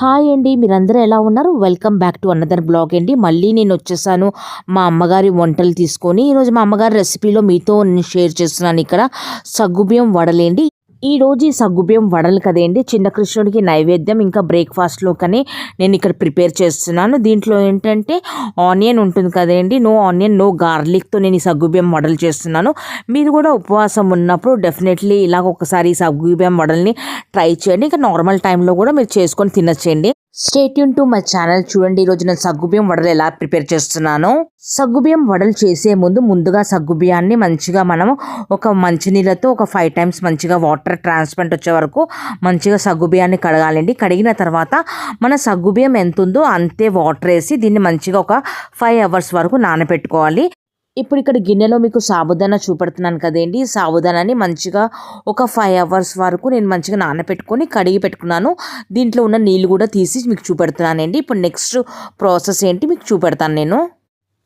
Hi అండి మీరందరూ ఎలా ఉన్నారు? Welcome back to another vlog అండి. మళ్ళీ నేను వచ్చేసాను మా అమ్మగారి వంటలు తీసుకొని. ఈరోజు మా అమ్మగారి రెసిపీలో మీతో నేను షేర్ చేస్తున్నాను ఇక్కడ. సగ్గుబియ్యం వడలేండి. ఈ రోజు ఈ సగ్గుబియ్యం వడలు కదండి చిన్న కృష్ణుడికి నైవేద్యం ఇంకా బ్రేక్ఫాస్ట్లో కానీ నేను ఇక్కడ ప్రిపేర్ చేస్తున్నాను. దీంట్లో ఏంటంటే ఆనియన్ ఉంటుంది కదండి నో ఆనియన్ నో గార్లిక్తో నేను ఈ సగ్గుబియ్యం వడలు చేస్తున్నాను. మీరు కూడా ఉపవాసం ఉన్నప్పుడు డెఫినెట్లీ ఇలాగ ఒకసారి ఈ సగ్గుబియ్యం వడల్ని ట్రై చేయండి. ఇంకా నార్మల్ టైంలో కూడా మీరు చేసుకొని తినచ్చండి. Stay tuned to my channel చూడండి ఈరోజు నేను సగ్గుబియ్యం వడలు ఎలా ప్రిపేర్ చేస్తున్నాను. సగ్గుబియ్యం వడలు చేసే ముందు ముందుగా సగ్గుబియ్యాన్ని మంచిగా మనం ఒక మంచినీళ్ళతో ఒక ఫైవ్ టైమ్స్ మంచిగా వాటర్ ట్రాన్స్పరెంట్ వచ్చే వరకు మంచిగా సగ్గుబియ్యాన్ని కడగాలండి. కడిగిన తర్వాత మన సగ్గుబియ్యం ఎంత ఉందో అంతే వాటర్ వేసి దీన్ని మంచిగా ఒక ఫైవ్ అవర్స్ వరకు నానబెట్టుకోవాలి. ఇప్పుడు ఇక్కడ గిన్నెలో మీకు సాబుదానా చూపెడుతున్నాను కదండి. సాబుదానాని సాబుదానాన్ని మంచిగా ఒక ఫైవ్ అవర్స్ వరకు నేను మంచిగా నానబెట్టుకొని కడిగి పెట్టుకున్నాను. దీంట్లో ఉన్న నీళ్ళు కూడా తీసి మీకు చూపెడుతున్నానండి. ఇప్పుడు నెక్స్ట్ ప్రాసెస్ ఏంటి మీకు చూపెడతాను నేను.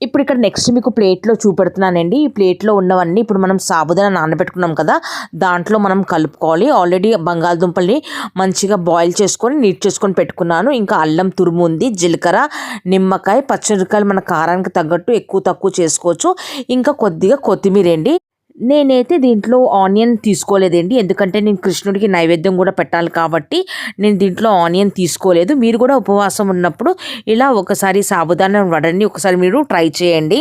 ఇప్పుడు ఇక్కడ నెక్స్ట్ మీకు ప్లేట్లో చూపెడుతున్నానండి. ఈ ప్లేట్లో ఉన్నవన్నీ ఇప్పుడు మనం సాబుదానా నానబెట్టుకున్నాం కదా దాంట్లో మనం కలుపుకోవాలి. ఆల్రెడీ బంగాళదుంపల్ని మంచిగా బాయిల్ చేసుకొని నీట్ చేసుకొని పెట్టుకున్నాను. ఇంకా అల్లం తురుము ఉంది జీలకర్ర నిమ్మకాయ పచ్చిమిరకాయలు మన కారానికి తగ్గట్టు ఎక్కువ తక్కువ చేసుకోవచ్చు. ఇంకా కొద్దిగా కొత్తిమీర అండి. నేనైతే దీంట్లో ఆనియన్ తీసుకోలేదండి. ఎందుకంటే నేను కృష్ణుడికి నైవేద్యం కూడా పెట్టాలి కాబట్టి నేను దీంట్లో ఆనియన్ తీసుకోలేదు. మీరు కూడా ఉపవాసం ఉన్నప్పుడు ఇలా ఒకసారి సాబుదానా వడని ఒకసారి మీరు ట్రై చేయండి.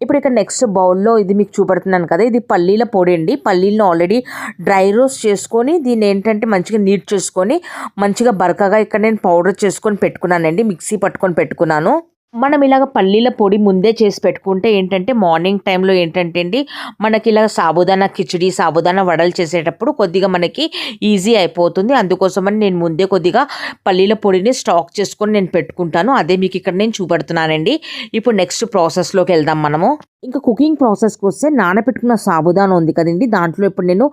ఇప్పుడు ఇక్కడ నెక్స్ట్ బౌల్లో ఇది మీకు చూపెడుతున్నాను కదా ఇది పల్లీల పొడి అండి. పల్లీలను ఆల్రెడీ డ్రై రోస్ట్ చేసుకొని దీన్ని ఏంటంటే మంచిగా నీట్ చేసుకొని మంచిగా బరకగా ఇక్కడ నేను పౌడర్ చేసుకొని పెట్టుకున్నానండి. మిక్సీ పట్టుకొని పెట్టుకున్నాను. మనం ఇలాగ పల్లీల పొడి ముందే చేసి పెట్టుకుంటే ఏంటంటే మార్నింగ్ టైంలో ఏంటంటే అండి మనకి ఇలా సాబుదానా కిచిడి సాబుదానా వడలు చేసేటప్పుడు కొద్దిగా మనకి ఈజీ అయిపోతుంది. అందుకోసమని నేను ముందే కొద్దిగా పల్లీల పొడిని స్టాక్ చేసుకొని నేను పెట్టుకుంటాను. అదే మీకు ఇక్కడ నేను చూపెడుతున్నానండి. ఇప్పుడు నెక్స్ట్ ప్రాసెస్లోకి వెళ్దాం మనము. ఇంకా కుకింగ్ ప్రాసెస్కి వస్తే నానబెట్టుకున్న సాబుదాన ఉంది కదండి. దాంట్లో ఇప్పుడు నేను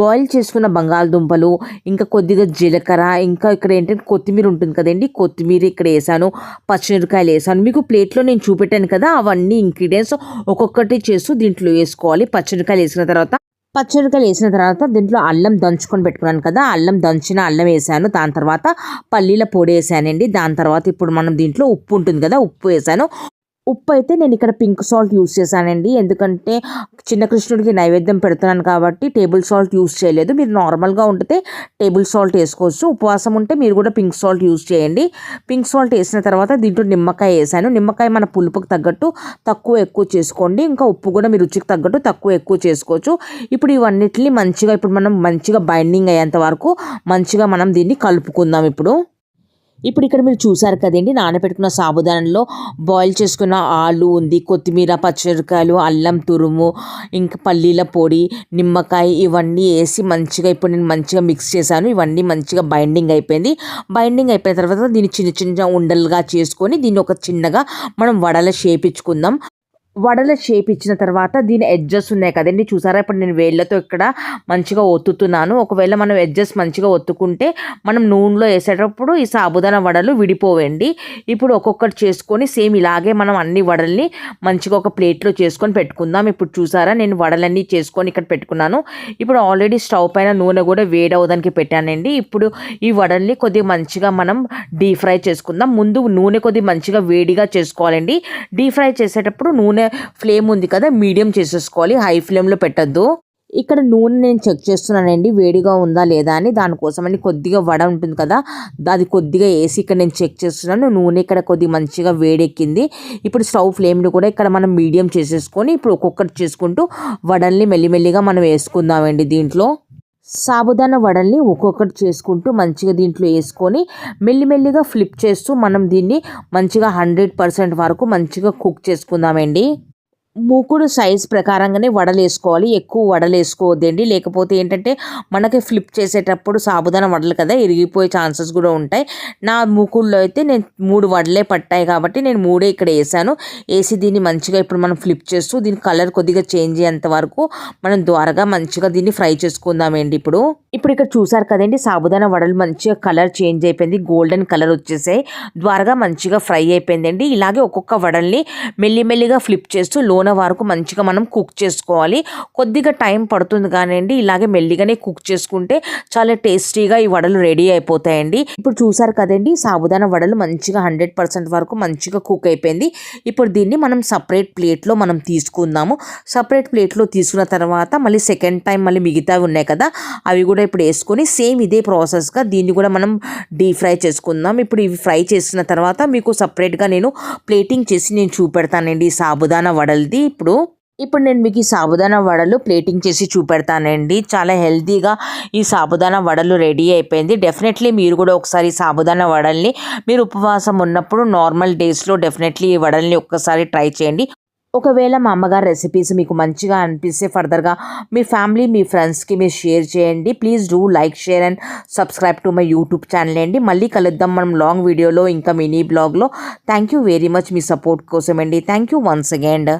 బాయిల్ చేసుకున్న బంగాళదుంపలు ఇంకా కొద్దిగా జీలకర్ర ఇంకా ఇక్కడ ఏంటంటే కొత్తిమీర ఉంటుంది కదండి. కొత్తిమీర ఇక్కడ వేసాను పచ్చిమిరకాయలు వేసాను. మీకు ప్లేట్లో నేను చూపెట్టాను కదా అవన్నీ ఇంగ్రీడియంట్స్ ఒక్కొక్కటి చేస్తూ దీంట్లో వేసుకోవాలి. పచ్చిమిరకాయలు వేసిన తర్వాత పచ్చిమిరకాయలు వేసిన తర్వాత దీంట్లో అల్లం దంచుకొని పెట్టుకున్నాను కదా అల్లం దంచిన అల్లం వేసాను. దాని తర్వాత పల్లీల పొడి వేసానండి. దాని తర్వాత ఇప్పుడు మనం దీంట్లో ఉప్పు ఉంటుంది కదా ఉప్పు వేసాను. ఉప్పు అయితే నేను ఇక్కడ పింక్ సాల్ట్ యూస్ చేశానండి. ఎందుకంటే చిన్న కృష్ణుడికి నైవేద్యం పెడుతున్నాను కాబట్టి టేబుల్ సాల్ట్ యూస్ చేయలేదు. మీరు నార్మల్గా ఉంటే టేబుల్ సాల్ట్ వేసుకోవచ్చు. ఉపవాసం ఉంటే మీరు కూడా పింక్ సాల్ట్ యూస్ చేయండి. పింక్ సాల్ట్ వేసిన తర్వాత దీంట్లో నిమ్మకాయ వేసాను. నిమ్మకాయ మన పులుపుకి తగ్గట్టు తక్కువ ఎక్కువ చేసుకోండి. ఇంకా ఉప్పు కూడా మీ రుచికి తగ్గట్టు తక్కువ ఎక్కువ చేసుకోవచ్చు. ఇప్పుడు ఇవన్నిటిని మంచిగా ఇప్పుడు మనం మంచిగా బైండింగ్ అయ్యేంత వరకు మంచిగా మనం దీన్ని కలుపుకుందాం ఇప్పుడు. ఇప్పుడు ఇక్కడ మీరు చూసారు కదండి నానబెట్టుకున్న సాబుదానంలో బాయిల్ చేసుకున్న ఆలు ఉంది కొత్తిమీర పచ్చిమిరకాయలు అల్లం తురుము ఇంకా పల్లీల పొడి నిమ్మకాయ ఇవన్నీ వేసి మంచిగా ఇప్పుడు నేను మంచిగా మిక్స్ చేశాను. ఇవన్నీ మంచిగా బైండింగ్ అయిపోయింది. బైండింగ్ అయిపోయిన తర్వాత దీన్ని చిన్న చిన్న ఉండలుగా చేసుకొని దీన్ని ఒక చిన్నగా మనం వడల షేప్ ఇచ్చుకుందాం వడల షేప్ ఇచ్చిన తర్వాత దీని ఎడ్జెస్ ఉన్నాయి కదండి. చూసారా? ఇప్పుడు నేను వేళ్ళతో ఇక్కడ మంచిగా ఒత్తుతున్నాను. ఒకవేళ మనం ఎడ్జెస్ మంచిగా ఒత్తుకుంటే మనం నూనెలో వేసేటప్పుడు ఈ సాబుదాన వడలు విడిపోవండి. ఇప్పుడు ఒక్కొక్కటి చేసుకొని సేమ్ ఇలాగే మనం అన్ని వడల్ని మంచిగా ఒక ప్లేట్లో చేసుకొని పెట్టుకుందాం. ఇప్పుడు చూసారా? నేను వడలన్నీ చేసుకొని ఇక్కడ పెట్టుకున్నాను. ఇప్పుడు ఆల్రెడీ స్టవ్ పైన నూనె కూడా వేడవదానికి పెట్టానండి. ఇప్పుడు ఈ వడల్ని కొద్దిగా మంచిగా మనం డీప్ ఫ్రై చేసుకుందాం. ముందు నూనె కొద్దిగా మంచిగా వేడిగా చేసుకోవాలండి. డీప్ ఫ్రై చేసేటప్పుడు నూనె ఫ్లేమ్ ఉంది కదా మీడియం చేసేసుకోవాలి హై ఫ్లేమ్లో పెట్టద్దు. ఇక్కడ నూనె నేను చెక్ చేస్తున్నానండి వేడిగా ఉందా లేదా అని. దానికోసమని కొద్దిగా వడ ఉంటుంది కదా అది కొద్దిగా వేసి ఇక్కడ నేను చెక్ చేస్తున్నాను. నూనె ఇక్కడ కొద్దిగా మంచిగా వేడెక్కింది. ఇప్పుడు స్టవ్ ఫ్లేమ్ని కూడా ఇక్కడ మనం మీడియం చేసేసుకొని ఇప్పుడు ఒక్కొక్కటి చేసుకుంటూ వడల్ని మెల్లిమెల్లిగా మనం వేసుకుందామండి దీంట్లో. సాబుదానా వడల్ని ఒక్కొక్కటి చేసుకుంటూ మంచిగా దీంట్లో వేసుకొని మెల్లిమెల్లిగా ఫ్లిప్ చేస్తూ మనం దీన్ని మంచిగా హండ్రెడ్ పర్సెంట్ వరకు మంచిగా కుక్ చేసుకుందామండి. మూకుడు సైజ్ ప్రకారంగానే వడలు వేసుకోవాలి ఎక్కువ వడలు వేసుకోవద్దండి లేకపోతే ఏంటంటే మనకి ఫ్లిప్ చేసేటప్పుడు సాబుదాన వడలు కదా ఇరిగిపోయే ఛాన్సెస్ కూడా ఉంటాయి. నా మూకుడులో అయితే నేను మూడు వడలే పట్టాయి కాబట్టి నేను మూడే ఇక్కడ వేసాను. వేసి దీన్ని మంచిగా ఇప్పుడు మనం ఫ్లిప్ చేస్తూ దీని కలర్ కొద్దిగా చేంజ్ అయ్యేంత వరకు మనం ద్వారగా మంచిగా దీన్ని ఫ్రై చేసుకుందామండి ఇప్పుడు. ఇప్పుడు ఇక్కడ చూసారు కదండి సాబుదాన వడలు మంచిగా కలర్ చేంజ్ అయిపోయింది. గోల్డెన్ కలర్ వచ్చేసాయి. ద్వారగా మంచిగా ఫ్రై అయిపోయిందండి. ఇలాగే ఒక్కొక్క వడల్ని మెల్లిమెల్లిగా ఫ్లిప్ చేస్తూ లో నూనె వరకు మంచిగా మనం కుక్ చేసుకోవాలి. కొద్దిగా టైం పడుతుంది కానివ్వండి ఇలాగే మెల్లిగానే కుక్ చేసుకుంటే చాలా టేస్టీగా ఈ వడలు రెడీ అయిపోతాయండి. ఇప్పుడు చూసారు కదండి సాబుదానా వడలు మంచిగా హండ్రెడ్ పర్సెంట్ వరకు మంచిగా కుక్ అయిపోయింది. ఇప్పుడు దీన్ని మనం సపరేట్ ప్లేట్లో మనం తీసుకుందాము. సపరేట్ ప్లేట్లో తీసుకున్న తర్వాత మళ్ళీ సెకండ్ టైం మళ్ళీ మిగతావి ఉన్నాయి కదా అవి కూడా ఇప్పుడు వేసుకొని సేమ్ ఇదే ప్రాసెస్గా దీన్ని కూడా మనం డీప్ ఫ్రై చేసుకుందాం. ఇప్పుడు ఇవి ఫ్రై చేసిన తర్వాత మీకు సపరేట్గా నేను ప్లేటింగ్ చేసి నేను చూపెడతానండి సాబుదానా వడలు ఇది ఇప్పుడు ఇప్పుడు నేను మీకు ఈ సాబుదానా వడలు ప్లేటింగ్ చేసి చూపెడతానండి. చాలా హెల్తీగా ఈ సాబుదానా వడలు రెడీ అయిపోయింది. డెఫినెట్లీ మీరు కూడా ఒకసారి సాబుదానా వడల్ని మీరు ఉపవాసం ఉన్నప్పుడు నార్మల్ డేస్లో డెఫినెట్లీ ఈ వడల్ని ఒక్కసారి ట్రై చేయండి. ఒకవేళ మా అమ్మగారి రెసిపీస్ మీకు మంచిగా అనిపిస్తే ఫర్దర్గా మీ ఫ్యామిలీ మీ ఫ్రెండ్స్కి మీరు షేర్ చేయండి. Please do like share and subscribe to my YouTube channel అండి. మళ్ళీ కలుద్దాం మనం లాంగ్ వీడియోలో ఇంకా మినీ బ్లాగ్లో. థ్యాంక్ యూ వెరీ మచ్ మీ సపోర్ట్ కోసం అండి థ్యాంక్ యూ వన్స్ అగైండ్